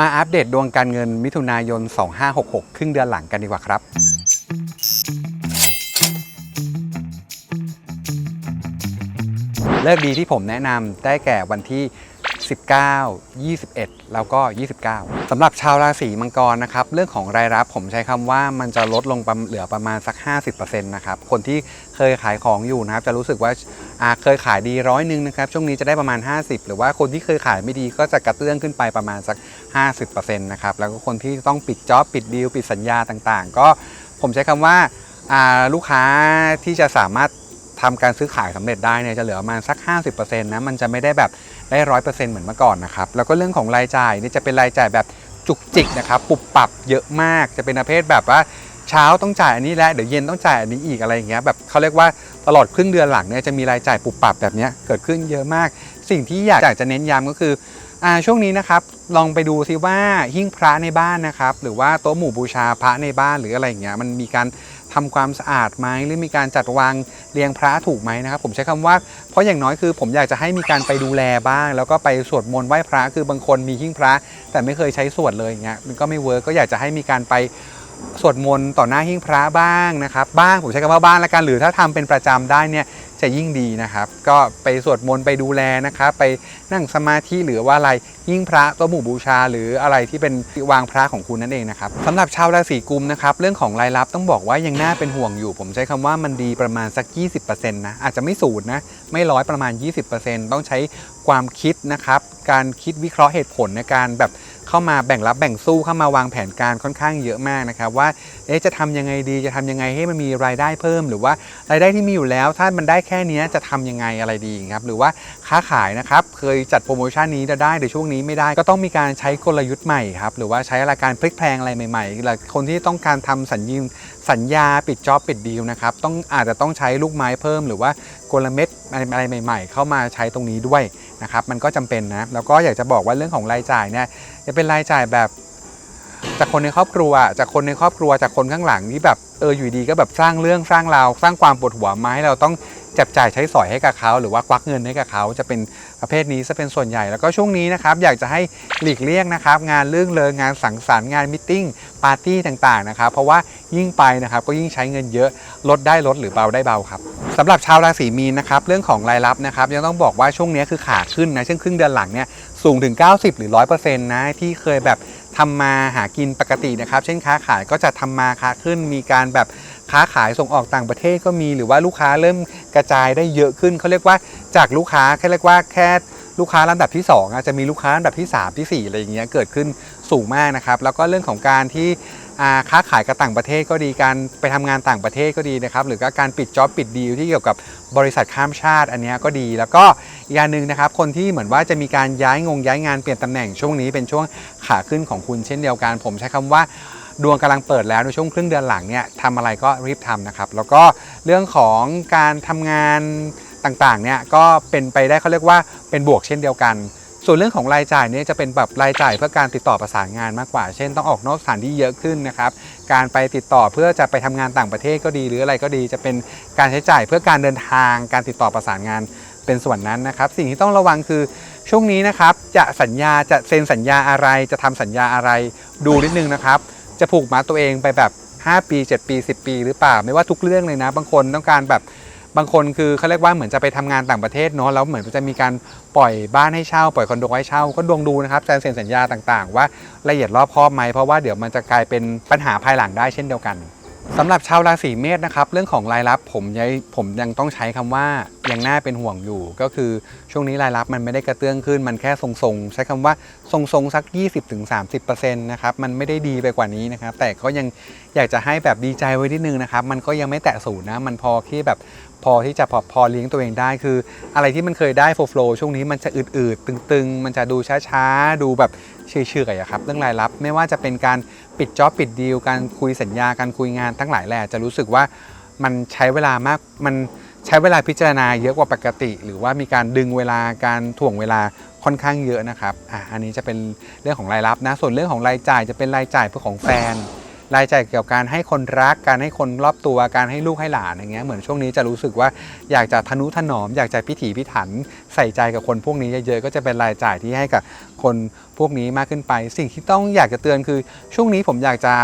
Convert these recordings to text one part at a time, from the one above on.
มาอัปเดตดวงการเงินมิถุนายน 2566 ครึ่งเดือนหลังกันดีกว่าครับ เลิกดีที่ผมแนะนำได้แก่วันที่ 19 21 แล้วก็ 29สำหรับชาวราศีมังกรนะครับ เรื่องของรายรับผมใช้คำว่ามันจะลดลงปเหลือประมาณสัก 50%นะครับ คนที่เคยขายของอยู่นะครับ จะรู้สึกว่าเคยขายดีร้อยหนึ่งนะครับ ช่วงนี้จะได้ประมาณ 50 หรือว่าคนที่เคยขายไม่ดีก็จะกระเตื้องขึ้นไปประมาณสัก 50%นะครับ แล้วก็คนที่ต้องปิดจ็อบปิดดีลปิดสัญญาต่างๆ ก็ผมใช้คำว่าอ่าลูกค้าที่จะสามารถทำการซื้อขายสำเร็จได้เนี่ยจะเหลือประมาณสัก 50%นะมันจะไม่ได้แบบ ได้ร้อยเปอร์เซ็นต์เหมือนเมื่อก่อนนะครับแล้วก็เรื่องของรายจ่ายนี่จะเป็นรายจ่ายแบบจุกจิกนะครับปุบปรับเยอะมากจะเป็นประเภทแบบว่าเช้าต้องจ่ายอันนี้แล้วเดี๋ยวเย็นต้องจ่ายอันนี้อีกอะไรอย่างเงี้ยแบบเขาเรียกว่าตลอดครึ่งเดือนหลังเนี่ยจะมีรายจ่ายปุบปรับแบบเนี้ยเกิดขึ้นเยอะมาก สิ่งที่อยากจะเน้นย้ำก็คือ ช่วงนี้นะครับลองไปดูซิว่าหิ้งพระในบ้านนะครับ หรือว่าโต๊ะหมู่บูชาพระในบ้านหรืออะไรอย่างเงี้ยมันมีการทำความสะอาดไหมหรือมีการจัดวางเรียงพระถูกไหมนะครับ ผมใช้คำว่าเพราะอย่างน้อยคือ ผมอยากจะให้มีการไปดูแลบ้าง แล้วก็ไปสวดมนต์ไหว้พระคือบางคนมีหิ้งพระ แต่ไม่เคยใช้สวดเลยอย่างเงี้ยมันก็ไม่เวิร์กก็อยากจะให้มีการไปสวดมนต์ต่อหน้าหิ้งพระบ้างนะครับบ้างผมใช้คำว่าบ้างละกันหรือถ้าทำเป็นประจำได้เนี่ย จะยิ่งดีนะครับ ก็ไปสวดมนต์ไปดูแลนะครับ ไปนั่งสมาธิหรือว่าอะไรหิ้งพระโตัวหมู่บูชา หรืออะไรที่เป็นวางพระของคุณนั่นเองนะครับสำหรับชาวราศีกุมนะครับเรื่องของรายรับต้องบอกว่ายังน่าเป็นห่วงอยู่ ผมใช้คำว่ามันดีประมาณสัก 20%นะอาจจะไม่ศูนย์นะไม่ร้อยประมาณ 20%ต้องใช้ความคิดนะครับการคิดวิเคราะห์เหตุผลในการแบบ เข้ามาแบ่งรับแบ่งสู้เข้ามาวางแผนการค่อนข้างเยอะมากนะครับว่าเอ๊ะจะทำยังไงดีจะทำยังไงให้มันมีรายได้เพิ่ม หรือว่ารายได้ที่มีอยู่แล้ว ถ้ามันได้แค่นี้จะทำยังไงอะไรดีครับหรือว่าค้าขายนะครับเคยจัดโปรโมชั่นนี้จะได้แต่ช่วงนี้ไม่ได้ก็ต้องมีการใช้กลยุทธ์ใหม่ครับหรือว่าใช้อะไรการพลิกแพลงอะไรใหม่ๆหรือคนที่ต้องการทำสัญญิสัญญาปิดจ็อบปิดดีลนะครับต้องอาจจะต้องใช้ลูกไม้เพิ่ม หรือว่ากลเม็ดอะไรใหม่ ๆ เข้ามาใช้ตรงนี้ด้วย นะครับมันก็จำเป็นนะแล้วก็อยากจะบอกว่าเรื่องของรายจ่ายเนี่ยจะเป็นรายจ่ายแบบ จากคนในครอบครัวจากคนในครอบครัวจากคนข้างหลังที่แบบเอออยู่ดีก็แบบสร้างเรื่องสร้างราวสร้างความปวดหัวมาให้เราต้องจับจ่ายใช้สอยให้กับเขาหรือว่าควักเงินให้กับเขาจะเป็นประเภทนี้จะเป็นส่วนใหญ่แล้วก็ช่วงนี้นะครับอยากจะให้หลีกเลี่ยงนะครับงานเรื่องเลองานสังสรรค์งานมิทติ้งปาร์ตี้ต่างๆนะครับเพราะว่ายิ่งไปนะครับก็ยิ่งใช้เงินเยอะลดได้ลดหรือเบาได้เบาครับสำหรับชาวราศีมีนนะครับเรื่องของรายรับนะครับยังต้องบอกว่าช่วงนี้คือขาขึ้นนะช่วงครึ่งเดือนหลังเนี่ยสูงถึง 90 หรือ 100%นะที่เคยแบบ ทำมาหากินปกตินะครับ เช่นค้าขายก็จะทำมาค้าขึ้น มีการแบบค้าขายส่งออกต่างประเทศก็มีหรือว่าลูกค้าเริ่มกระจายได้เยอะขึ้นเขาเรียกว่าจากลูกค้าแค่เรียกว่าแค่ลูกค้าลำดับที่2อาจจะมีลูกค้าลำดับที่ 3 ที่ 4 อะไรอย่างเงี้ยเกิดขึ้นสูงมากนะครับ แล้วก็เรื่องของการที่ ค้าขายกับต่างประเทศก็ดีการไปทำงานต่างประเทศก็ดีนะครับหรือกการปิดจ็อบปิดดีลที่เกี่ยวกับบริษัทข้ามชาติอันนี้ก็ดี แล้วก็อีกอย่างหนึ่งนะครับคนที่เหมือนว่าจะมีการย้ายงงย้ายงานเปลี่ยนตำแหน่งช่วงนี้เป็นช่วงขาขึ้นของคุณเช่นเดียวกัน ผมใช้คำว่าดวงกำลังเปิดแล้วในช่วงครึ่งเดือนหลังเนี่ยทำอะไรก็รีบทำนะครับ แล้วก็เรื่องของการทำงานต่างๆเนี่ยก็เป็นไปได้เขาเรียกว่าเป็นบวกเช่นเดียวกัน ส่วนเรื่องของรายจ่ายเนี่ยจะเป็นแบบรายจ่ายเพื่อการติดต่อประสานงานมากกว่า เช่นต้องออกนอกสถานที่เยอะขึ้นนะครับ การไปติดต่อเพื่อจะไปทำงานต่างประเทศก็ดี หรืออะไรก็ดีจะเป็นการใช้จ่ายเพื่อการเดินทาง การติดต่อประสานงานเป็นส่วนนั้นนะครับ สิ่งที่ต้องระวังคือช่วงนี้นะครับจะสัญญาจะเซ็นสัญญาอะไร จะทำสัญญาอะไรดูนิดนึงนะครับ จะผูกมัดตัวเองไปแบบ 5 ปี 7 ปี 10 ปี หรือเปล่า ไม่ว่าทุกเรื่องเลยนะ บางคนต้องการแบบ บางคนคือเขาเรียกว่าเหมือนจะไปทำงานต่างประเทศเนาะแล้วเหมือนจะมีการปล่อยบ้านให้เช่า ปล่อยคอนโดให้เช่า ก็ดวงดูนะครับการเซ็นสัญญาต่างๆ ว่าละเอียดรอบคอบไหมเพราะว่าเดี๋ยวมันจะกลายเป็นปัญหาภายหลังได้เช่นเดียวกันสำหรับชาวราศีเมษนะครับเรื่องของรายรับผมยังผมยังต้องใช้คำว่ายังน่าเป็นห่วงอยู่ ก็คือช่วงนี้รายรับมันไม่ได้กระเตื้องขึ้น มันแค่ทรงๆ ใช้คำว่าทรงๆ สัก 20-30%นะครับมันไม่ได้ดีไปกว่านี้นะครับแต่ก็ยังอยากจะให้แบบดีใจไว้นิดนึงนะครับมันก็ยังไม่แตะศูนย์นะมันพอที่แบบ พอที่จะพอพอเลี้ยงตัวเองได้คือ อะไรที่มันเคยได้โฟล์ช่วงนี้มันจะอืดๆ ตึงๆ มันจะดูช้าๆ ดูแบบเฉยๆอะครับเรื่องรายรับไม่ว่าจะเป็นการปิดจ็อบปิดดีลการคุยสัญญาการคุยงานทั้งหลายแหละจะรู้สึกว่ามันใช้เวลามากมันใช้เวลาพิจารณาเยอะกว่าปกติ หรือว่ามีการดึงเวลาการถ่วงเวลาค่อนข้างเยอะนะครับอะอันนี้จะเป็นเรื่องของรายรับนะส่วนเรื่องของรายจ่ายจะเป็นรายจ่ายเพื่อของแฟน รายจ่ายเกี่ยวกับการให้คนรัก การให้คนรอบตัวการให้ลูกให้หลานอย่างเงี้ยเหมือนช่วงนี้จะรู้สึกว่าอยากจะทนุถนอม อยากจะพิถีพิถันใส่ใจกับคนพวกนี้เยอะๆก็จะเป็นรายจ่ายที่ให้กับคนพวกนี้มากขึ้นไป สิ่งที่ต้องอยากจะเตือนคือช่วงนี้ผมอยากจะ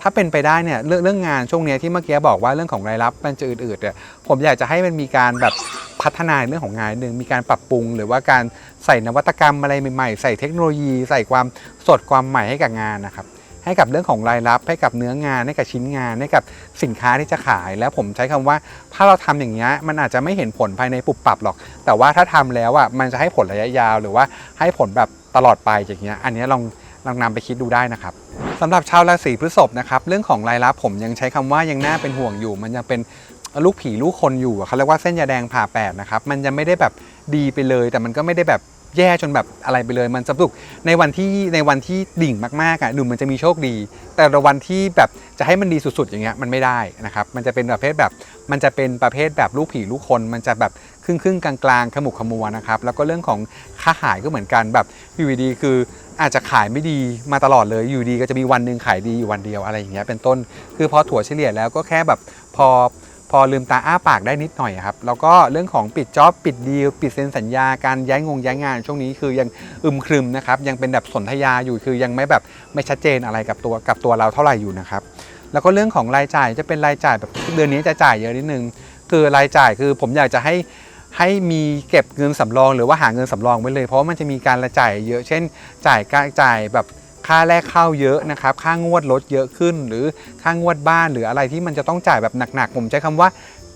ถ้าเป็นไปได้เนี่ยเรื่องเรื่องงานช่วงนี้ที่เมื่อกี้บอกว่าเรื่องของรายรับมันจะอืดๆเนี่ยผมอยากจะให้มันมีการแบบพัฒนาเรื่องของงานนิดนึงมีการปรับปรุง หรือว่าการใส่นวัตกรรมอะไรใหม่ๆ ใส่เทคโนโลยี ใส่ความสดความใหม่ให้กับงานนะครับ ให้กับเรื่องของรายรับ ให้กับเนื้องานให้กับชิ้นงานให้กับสินค้าที่จะขาย แล้วผมใช้คำว่าถ้าเราทำอย่างเงี้ยมันอาจจะไม่เห็นผลภายในปุบปับหรอก แต่ว่าถ้าทำแล้วอะมันจะให้ผลระยะยาว หรือว่าให้ผลแบบตลอดไปอย่างเงี้ยอันนี้ลองลองนำไปคิดดูได้นะครับสำหรับชาวราศีพฤษภนะครับเรื่องของรายรับผมยังใช้คำว่ายังน่าเป็นห่วงอยู่ มันยังเป็นลูกผีลูกคนอยู่เขาเรียกว่าเส้นยาแดงผ่าแปดนะครับมันยังไม่ได้แบบดีไปเลย แต่มันก็ไม่ได้แบบ แย่จนแบบอะไรไปเลย มันสนุกในวันที่ในวันที่ดิ่งมากๆอะดูมันจะมีโชคดี แต่ในวันที่แบบจะให้มันดีสุดๆ อย่างเงี้ยมันไม่ได้นะครับมันจะเป็นประเภทแบบมันจะเป็นประเภทแบบลูกผีลูกคน มันจะแบบครึ่งครึ่งๆกลางๆขมุกขมัวนะครับแล้วก็เรื่องของค่าขายก็เหมือนกันแบบอยู่ดีคืออาจจะขายไม่ดีมาตลอดเลยอยู่ดีก็จะมีวันหนึ่งขายดีอยู่วันเดียวอะไรอย่างเงี้ยเป็นต้น คือพอถั่วเฉลี่ยแล้วก็แค่แบบพอ พอลืมตาอ้าปากได้นิดหน่อยครับแล้วก็เรื่องของปิดจ็อบปิดดีลปิดเซ็นสัญญาการย้ายงงย้ายงาน ช่วงนี้คือยังอึมครึมนะครับยังเป็นแบบสนธยาอยู่คือยังไม่แบบไม่ชัดเจนอะไรกับตัวกับตัวเราเท่าไหร่อยู่นะครับแล้วก็เรื่องของรายจ่ายจะเป็นรายจ่ายแบบเดือนนี้จะจ่ายเยอะนิดนึงคือรายจ่ายคือผมอยากจะให้ให้มีเก็บเงินสำรอง หรือว่าหาเงินสำรองไว้เลย เพราะว่ามันจะมีการรายจ่ายเยอะเช่น จ่ายการจ่ายแบบ ค่าแรกเข้าเยอะนะครับค่างวดรถเยอะขึ้น หรือค่างวดบ้านหรืออะไรที่มันจะต้องจ่ายแบบหนักๆผมใช้คำว่า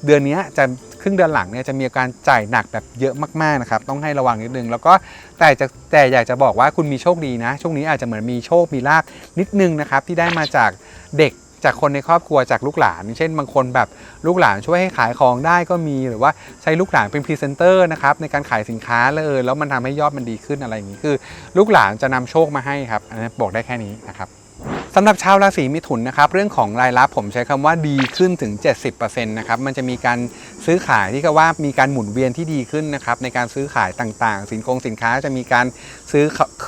เดือนนี้จะครึ่งเดือนหลังเนี่ยจะมีการจ่ายหนักแบบเยอะมากๆนะครับต้องให้ระวังนิดนึง แล้วก็แต่จะแต่อยากจะบอกว่าคุณมีโชคดีนะ ช่วงนี้อาจจะเหมือนมีโชคมีลาภนิดนึงนะครับที่ได้มาจากเด็ก จากคนในครอบครัวจากลูกหลาน เช่นบางคนแบบลูกหลานช่วยให้ขายของได้ก็มีหรือว่าใช้ลูกหลานเป็นพรีเซนเตอร์นะครับในการขายสินค้าแล้วเออแล้วมันทำให้ยอดมันดีขึ้นอะไรอย่างนี้คือ ลูกหลานจะนำโชคมาให้ครับอันนี้บอกได้แค่นี้นะครับสำหรับชาวราศีมิถุนนะครับเรื่องของรายรับผมใช้คำว่าดีขึ้นถึง 70%นะครับมันจะมีการซื้อขายที่ก็ว่ามีการหมุนเวียนที่ดีขึ้นนะครับในการซื้อขายต่างๆ สินคงสินค้าจะมีการซื้อ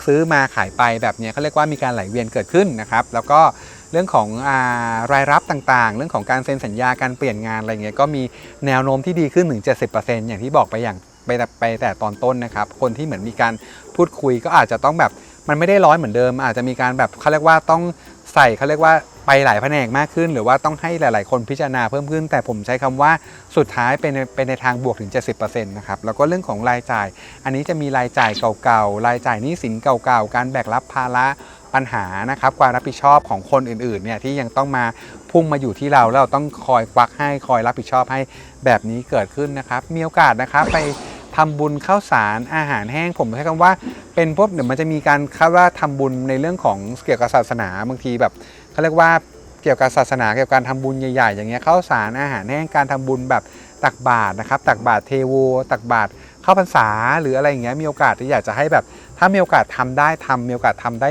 ซื้อมาขายไปแบบนี้เขาเรียกว่ามีการไหลเวียนเกิดขึ้นนะครับแล้วก็ เรื่องของอารายรับต่างๆ เรื่องของการเซ็นสัญญาการเปลี่ยนงานอะไรเงี้ยก็มีแนวโน้มที่ดีขึ้นถึง 70%อย่างที่บอกไปอย่างไปแต่ไปแต่ตอนต้นนะครับ คนที่เหมือนมีการพูดคุยก็อาจจะต้องแบบมันไม่ได้ร้อยเหมือนเดิม อาจจะมีการแบบเขาเรียกว่าต้องใส่เขาเรียกว่าไปหลายแผนกมากขึ้น หรือว่าต้องให้หลาย ๆ คนพิจารณาเพิ่มขึ้น แต่ผมใช้คำว่าสุดท้ายเป็นในเป็นในทางบวกถึง 70%นะครับแล้วก็เรื่องของรายจ่าย อันนี้จะมีรายจ่ายเก่าๆรายจ่ายหนี้สินเก่าๆ การแบกรับภาระ ปัญหานะครับความรับผิดชอบของคนอื่นๆเนี่ยที่ยังต้องมาพุ่งมาอยู่ที่เราแล้วเราต้องคอยควักให้คอยรับผิดชอบให้แบบนี้เกิดขึ้นนะครับ มีโอกาสนะครับไปทำบุญข้าวสารอาหารแห้งผมใช้คำว่าเป็นพวกเดี๋ยวมันจะมีการคาดว่าทำบุญในเรื่องของเกี่ยวกับศาสนาบางทีแบบเขาเรียกว่าเกี่ยวกับศาสนาเกี่ยวกับการทำบุญใหญ่ๆ อย่างเงี้ยข้าวสารอาหารแห้งการทำบุญแบบตักบาตรนะครับตักบาตรเทโวตักบาตรเข้าพรรษาหรืออะไรอย่างเงี้ยมีโอกาสที่อยากจะให้แบบถ้ามีโอกาสทำได้ทำมีโอกาสทำได้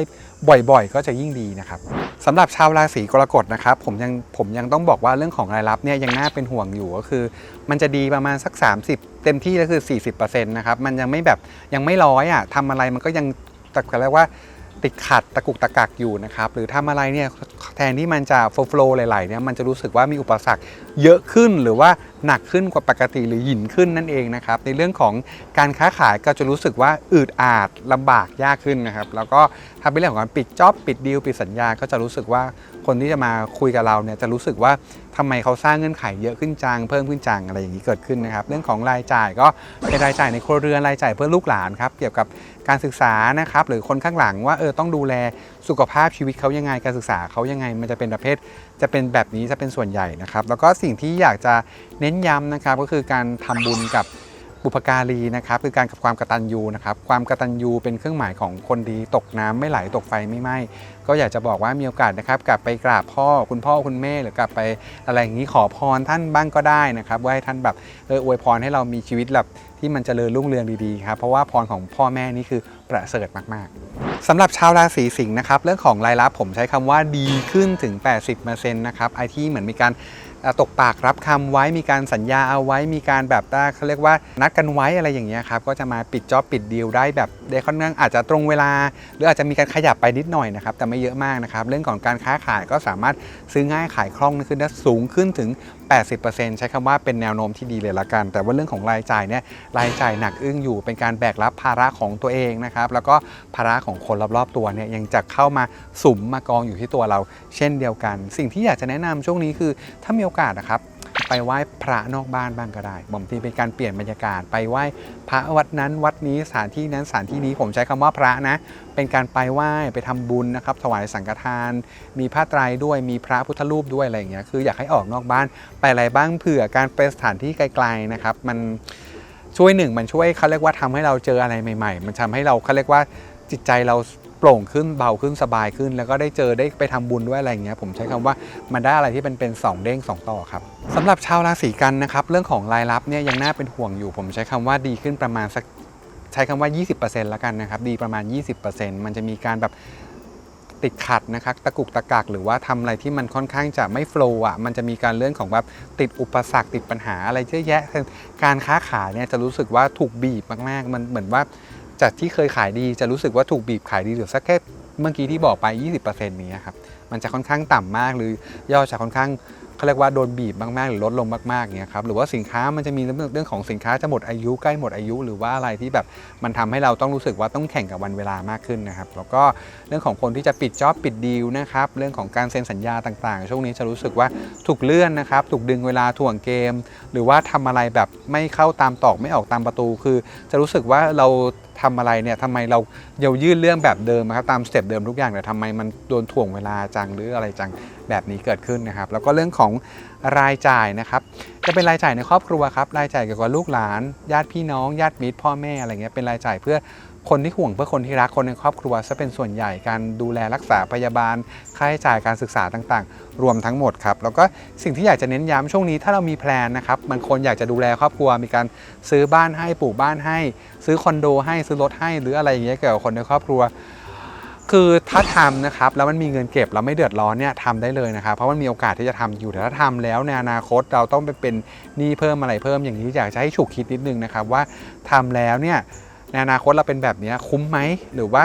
บ่อยๆ ก็จะยิ่งดีนะครับสำหรับชาวราศีกรกฎนะครับผมยังผมยังต้องบอกว่าเรื่องของรายรับเนี่ยยังน่าเป็นห่วงอยู่ก็คือ มันจะดีประมาณสัก 30 เต็มที่ก็คือ 40%นะครับมันยังไม่แบบยังไม่ร้อยอะทำอะไรมันก็ยังตะกเรียกว่าติดขัดตะกุกตะกักอยู่นะครับหรือทำอะไรเนี่ยแทนที่มันจะโฟล์ฟลไหลๆเนี่ยมันจะรู้สึกว่ามีอุปสรรคเยอะขึ้นหรือว่าหนักขึ้นกว่าปกติหรือหยินขึ้นนั่นเองนะครับในเรื่องของการค้าขายก็จะรู้สึกว่าอืดอาดลำบากยากขึ้นนะครับแล้วก็ถ้าเป็นเรื่องของการปิดจ็อบปิดดีลปิดสัญญาก็จะรู้สึกว่าคนที่จะมาคุยกับเราเนี่ยจะรู้สึกว่าทำไมเขาสร้างเงื่อนไขเยอะขึ้นจังเพิ่มขึ้นจังอะไรอย่างนี้เกิดขึ้นนะครับเรื่องของรายจ่ายก็เป็นรายจ่ายในครัวเรือนรายจ่ายเพื่อลูกหลานครับเกี่ยวกับการศึกษานะครับหรือคนข้างหลังว่าเออต้องดูแลสุขภาพชีวิตเขายังไงการศึกษาเขายังไงมันจะเป็นประเภท จะเป็นแบบนี้จะเป็นส่วนใหญ่นะครับ แล้วก็สิ่งที่อยากจะเน้นย้ำนะครับ ก็คือการทำบุญกับบุพการีนะครับคือการกับความกตัญญูนะครับความกตัญญูเป็นเครื่องหมายของคนดีตกน้ำไม่ไหลตกไฟไม่ไหม้ก็อยากจะบอกว่ามีโอกาสนะครับกลับไปกราบพ่อคุณพ่อคุณแม่หรือกลับไปอะไรอย่างนี้ขอพรท่านบ้างก็ได้นะครับว่าให้ท่านแบบเอออวยพรให้เรามีชีวิตแบบ ที่มันจเจริญรุ่งเรืองดีๆครับเพราะว่าพรของพ่อแม่นี่คือประเสริฐมากๆสำหรับชาวราศีสิงห์นะครับเรื่องของรายรับผมใช้คำว่าดีขึ้นถึง 80%นะครับไอที่เหมือนมีการตกปากรับคำไว้มีการสัญญาเอาไว้มีการแบบเขาเรียกว่านัดกันไว้อะไรอย่างเงี้ยครับก็จะมาปิดจ็อบปิดดีลได้แบบได้ค่อนข้างอาจจะตรงเวลา หรืออาจจะมีการขยับไปนิดหน่อยนะครับแต่ไม่เยอะมากนะครับเรื่องของการค้าขายก็สามารถซื้อง่ายขายคล่องขึ้นได้สูงขึ้นถึง80%ใช้คำว่าเป็นแนวโน้มที่ดีเลยละกัน แต่ว่าเรื่องของรายจ่ายเนี่ยรายจ่ายหนักอึ้งอยู่เป็นการแบกรับภาระของตัวเองนะครับแล้วก็ภาระของคนรอบๆตัวเนี่ยยังจะเข้ามาสุมมากองอยู่ที่ตัวเรา เช่นเดียวกัน สิ่งที่อยากจะแนะนำช่วงนี้คือถ้ามีโอกาสนะครับ ไปไหว้พระนอกบ้านบ้างก็ได้บางทีเป็นการเปลี่ยนบรรยากาศไปไหว้พระวัดนั้นวัดนี้สถานที่นั้นสถานที่นี้ผมใช้คำว่าพระนะ เป็นการไปไหว้ไปทำบุญนะครับ ถวายสังฆทาน มีผ้าไตรด้วยมีพระพุทธรูปด้วยอะไรอย่างเงี้ยคืออยากให้ออกนอกบ้านไปอะไรบ้างเผื่อการไปสถานที่ไกลๆนะครับ มันช่วยหนึ่งมันช่วยเขาเรียกว่าทำให้เราเจออะไรใหม่ ๆ มันทำให้เราเขาเรียกว่าจิตใจเรา โปร่งขึ้นเบาขึ้นสบายขึ้น แล้วก็ได้เจอได้ไปทำบุญด้วยอะไรอย่างเงี้ยผมใช้คำว่ามันได้อะไรที่เป็นเป็นสองเด้งสองต่อครับสำหรับชาวราศีกันนะครับเรื่องของรายรับเนี่ยยังน่าเป็นห่วงอยู่ ผมใช้คำว่าดีขึ้นประมาณสักใช้คำว่า 20%แล้วกันนะครับดีประมาณ 20%มันจะมีการแบบติดขัดนะครับตะกุกตะกักหรือว่าทำอะไรที่มันค่อนข้างจะไม่โฟล์อะมันจะมีการเรื่องของแบบติดอุปสรรคติดปัญหาอะไรเยอะแยะ การค้าขายเนี่ยจะรู้สึกว่าถูกบีบมากๆ มันเหมือนว่า จากที่เคยขายดีจะรู้สึกว่าถูกบีบขายดีเหลือสักแค่เมื่อกี้ที่บอกไป 20%นี้ครับมันจะค่อนข้างต่ำมากหรือยอดจะค่อนข้างเขาเรียกว่าโดนบีบมากๆ หรือลดลงมากๆเนี่ยครับหรือว่าสินค้ามันจะมีเรื่องของสินค้าจะหมดอายุใกล้หมดอายุ หรือว่าอะไรที่แบบมันทำให้เราต้องรู้สึกว่าต้องแข่งกับวันเวลามากขึ้นนะครับแล้วก็เรื่องของคนที่จะปิดจ็อบปิดดีลนะครับเรื่องของการเซ็นสัญญาต่างๆ ช่วงนี้จะรู้สึกว่าถูกเลื่อนนะครับถูกดึงเวลาถ่วงเกม หรือว่าทำอะไรแบบไม่เข้าตามตอกไม่ออกตามประตู คือ จะรู้สึกว่าเรา ทำอะไรเนี่ยทำไมเราเยายื่นเรื่องแบบเดิมนะครับตามสเต็ปเดิมทุกอย่างแต่ทำไมมันโดนถ่วงเวลาจังหรืออะไรจังแบบนี้เกิดขึ้นนะครับ แล้วก็เรื่องของรายจ่ายนะครับ จะเป็นรายจ่ายในครอบครัวครับรายจ่ายเกี่ยวกับลูกหลาน ญาติพี่น้อง ญาติมิตรพ่อแม่อะไรเงี้ยเป็นรายจ่ายเพื่อ คนที่ห่วงเพื่อคนที่รักคนในครอบครัวซะเป็นส่วนใหญ่การดูแลรักษาพยาบาล ค่าใช้จ่ายการศึกษาต่างๆ รวมทั้งหมดครับ แล้วก็สิ่งที่อยากจะเน้นย้ำช่วงนี้ถ้าเรามีแพลนนะครับบางคนอยากจะดูแลครอบครัว มีการซื้อบ้านให้ปลูกบ้านให้ ซื้อคอนโดให้ซื้อรถให้ หรืออะไรอย่างเงี้ยเกี่ยวกับคนในครอบครัวคือถ้าทำนะครับแล้วมันมีเงินเก็บแล้วไม่เดือดร้อนเนี่ยทำได้เลยนะครับเพราะมันมีโอกาสที่จะทำอยู่แต่ถ้าทำแล้วในอนาคตเราต้องไปเป็นหนี้เพิ่มอะไรเพิ่มอย่างนี้อยากจะให้ฉุกคิดนิดนึงนะครับว่าทำแล้วเนี่ย ในอนาคตเราเป็นแบบนี้คุ้มไหมหรือว่า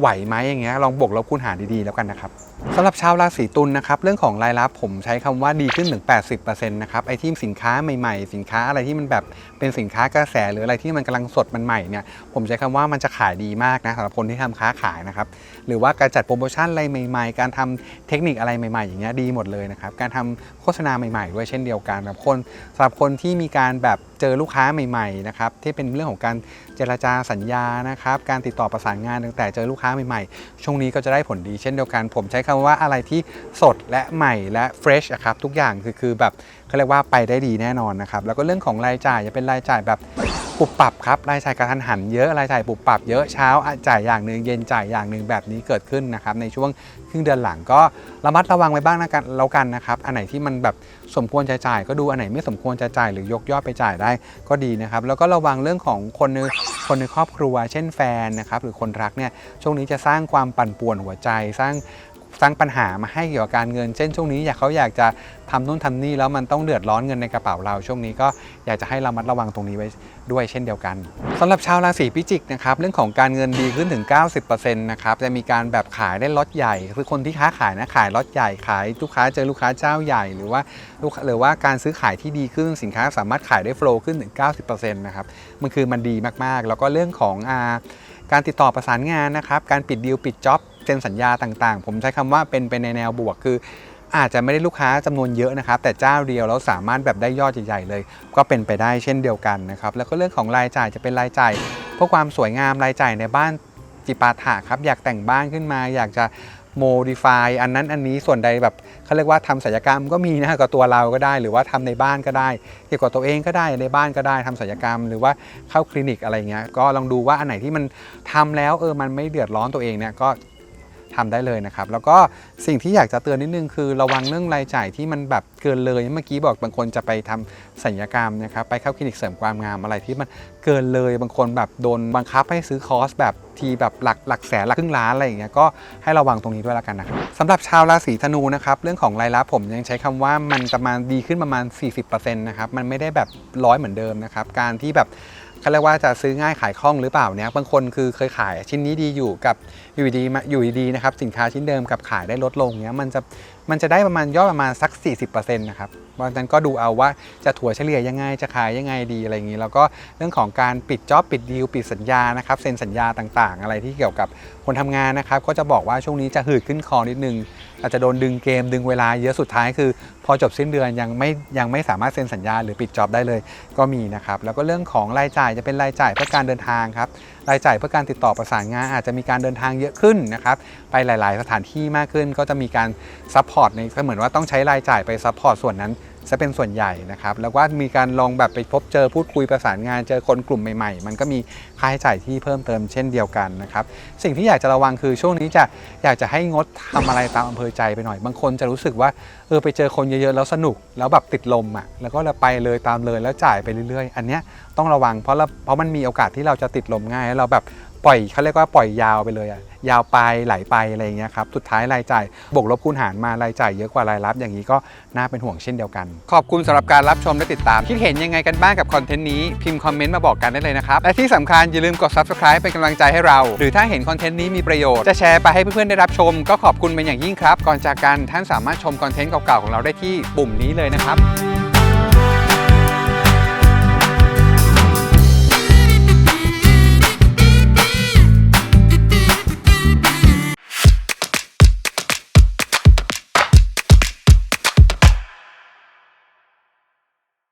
ไหวไหมอย่างเงี้ยลองบวกลบคูณหารดีๆแล้วกันนะครับสำหรับชาวราศีตุลนะครับเรื่องของรายรับผมใช้คำว่าดีขึ้นถึง 80%นะครับไอที่สินค้าใหม่ๆ สินค้าอะไรที่มันแบบเป็นสินค้ากระแสหรืออะไรที่มันกำลังสดมันใหม่เนี่ยผมใช้คำว่ามันจะขายดีมากนะสำหรับคนที่ทำค้าขายนะครับ หรือว่าการจัดโปรโมชั่นอะไรใหม่ๆ การทำเทคนิคอะไรใหม่ๆ อย่างเงี้ยดีหมดเลยนะครับ การทำโฆษณาใหม่ๆ ด้วยเช่นเดียวกันแบบคนสำหรับคนที่มีการแบบเจอลูกค้าใหม่ๆนะครับที่เป็นเรื่องของการเจรจาสัญญานะครับการติดต่อประสานงานตั้งแต่เจอลูกค้าใหม่ๆ ช่วงนี้ก็จะได้ผลดีเช่นเดียวกัน ผมใช้คำว่าอะไรที่สดและใหม่และเฟรชอะครับทุกอย่างคือคือแบบเขาเรียกว่าไปได้ดีแน่นอนนะครับ แล้วก็เรื่องของรายจ่ายจะเป็นรายจ่ายแบบปุบปรับครับ รายจ่ายกระทันหันเยอะรายจ่ายปุบปรับเยอะเช้าจ่ายอย่างหนึ่งเย็นจ่ายอย่างหนึ่งแบบนี้เกิดขึ้นนะครับในช่วงครึ่งเดือนหลังก็ระมัดระวังไว้บ้างนะกันแล้วกันนะครับ อันไหนที่มันแบบสมควรจะจ่ายก็ดูอันไหนไม่สมควรจะจ่ายหรือยกยอดไปจ่ายได้ก็ดีนะครับ แล้วก็ระวังเรื่องของคนในคนในครอบครัว เช่นแฟนนะครับหรือคนรักเนี่ยช่วงนี้จะสร้างความปั่นป่วนหัวใจสร้าง สร้างปัญหามาให้เกี่ยวกับการเงิน เช่นช่วงนี้อยากเขาอยากจะทำนู่นทำนี่แล้วมันต้องเดือดร้อนเงินในกระเป๋าเรา ช่วงนี้ก็อยากจะให้เรามัดระวังตรงนี้ไว้ด้วยเช่นเดียวกันสำหรับชาวราศีพิจิกนะครับเรื่องของการเงินดีขึ้นถึง 90%นะครับจะมีการแบบขายได้ล็อตใหญ่ คือคนที่ค้าขายนะขายล็อตใหญ่ขายลูกค้าเจอลูกค้าเจ้าใหญ่ หรือว่าลูกหรือว่าการซื้อขายที่ดีขึ้นสินค้าสามารถขายได้โฟล์ขึ้นถึง 90%นะครับมันคือมันดีมากๆ แล้วก็เรื่องของอการติดต่อประสานงานนะครับการปิดดีลปิดจ็อบ เซ็นสัญญาต่างๆ ผมใช้คำว่าเป็นไปในแนวบวกคือ อาจจะไม่ได้ลูกค้าจำนวนเยอะนะครับ แต่เจ้าเดียวแล้วสามารถแบบได้ยอดใหญ่ๆเลย ก็เป็นไปได้เช่นเดียวกันนะครับแล้วก็เรื่องของรายจ่ายจะเป็นรายจ่ายเพื่อความสวยงามรายจ่ายในบ้านจิปาถะครับอยากแต่งบ้านขึ้นมา อยากจะโมดิฟายอันนั้นอันนี้ส่วนใดแบบเขาเรียกว่าทำศัลยกรรมก็มีนะกับตัวเราก็ได้ หรือว่าทำในบ้านก็ได้ เกี่ยวกับตัวเองก็ได้ในบ้านก็ได้ทำศัลยกรรม หรือว่าเข้าคลินิกอะไรเงี้ยก็ลองดูว่าอันไหนที่มันทำแล้วเออมันไม่เดือดร้อนตัวเองเนี่ยก็ ทำได้เลยนะครับ แล้วก็สิ่งที่อยากจะเตือนนิดนึงคือระวังเรื่องรายจ่ายที่มันแบบเกินเลยเมื่อกี้บอกบางคนจะไปทำศัลยกรรมนะครับไปเข้าคลินิกเสริมความงามอะไรที่มันเกินเลยบางคนแบบโดนบังคับให้ซื้อคอร์สแบบทีแบบหลักหลักแสนหลักครึ่งล้านอะไรอย่างเงี้ยก็ให้ระวังตรงนี้ด้วยแล้วกันนะครับสำหรับชาวราศีธนูนะครับเรื่องของรายรับผมยังใช้คำว่ามันประมาณดีขึ้นประมาณ 40%นะครับมันไม่ได้แบบร้อยเหมือนเดิมนะครับการที่แบบ เขาเรียกว่าจะซื้อง่ายขายคล่องหรือเปล่าเนี่ยบางคนคือเคยขายชิ้นนี้ดีอยู่กับอยู่ดีมาอยู่ดีนะครับสินค้าชิ้นเดิมกับขายได้ลดลงเนี้ยมันจะมันจะได้ประมาณยอดประมาณสัก 40%นะครับเพราะฉะนั้นก็ดูเอาว่าจะถัวเฉลี่ยยังไงจะขายยังไงดีอะไรอย่างนี้ แล้วก็เรื่องของการปิดจ็อบปิดดีลปิดสัญญานะครับเซ็นสัญญาต่างๆ อะไรที่เกี่ยวกับคนทำงานนะครับก็จะบอกว่าช่วงนี้จะหืดขึ้นคอนิดนึงอาจจะโดนดึงเกมดึงเวลาเยอะสุดท้ายคือ พอจบสิ้นเดือนยังไม่ยังไม่สามารถเซ็นสัญญาหรือปิดจ็อบได้เลยก็มีนะครับแล้วก็เรื่องของรายจ่ายจะเป็นรายจ่ายเพื่อการเดินทางครับรายจ่ายเพื่อการติดต่อประสานงาน อาจจะมีการเดินทางเยอะขึ้นนะครับไปหลาย ๆ สถานที่มากขึ้นก็จะมีการซัพพอร์ตในเหมือนว่าต้องใช้รายจ่ายไปซัพพอร์ตส่วนนั้น จะเป็นส่วนใหญ่นะครับ แล้วก็มีการลองแบบไปพบเจอพูดคุยประสานงานเจอคนกลุ่มใหม่ๆ มันก็มีค่าใช้จ่ายที่เพิ่มเติมเช่นเดียวกันนะครับ สิ่งที่อยากจะระวังคือช่วงนี้จะอยากจะให้งดทำอะไรตามอำเภอใจไปหน่อย บางคนจะรู้สึกว่าเออไปเจอคนเยอะๆแล้วสนุกแล้วแบบติดลมอะแล้วก็เราไปเลยตามเลยแล้วจ่ายไปเรื่อยๆ อันเนี้ยต้องระวังเพราะเราเพราะมันมีโอกาสที่เราจะติดลมง่ายแล้วเราแบบ ปล่อยเขาเรียกว่าปล่อยยาวไปเลยอะยาวไปไหลไปอะไรอย่างเงี้ยครับสุดท้ายรายจ่ายบวกลบคูณหารมารายจ่ายเยอะกว่ารายรับอย่างนี้ก็น่าเป็นห่วงเช่นเดียวกัน ขอบคุณสำหรับการรับชมและติดตาม คิดเห็นยังไงกันบ้างกับคอนเทนต์นี้พิมพ์คอมเมนต์มาบอกกันได้เลยนะครับและที่สำคัญอย่าลืมกด subscribe เป็นกำลังใจให้เรา หรือถ้าเห็นคอนเทนต์นี้มีประโยชน์จะแชร์ไปให้เพื่อนๆได้รับชม ก็ขอบคุณเป็นอย่างยิ่งครับ ก่อนจากกันท่านสามารถชมคอนเทนต์เก่าๆของเราได้ที่ปุ่มนี้เลยนะครับ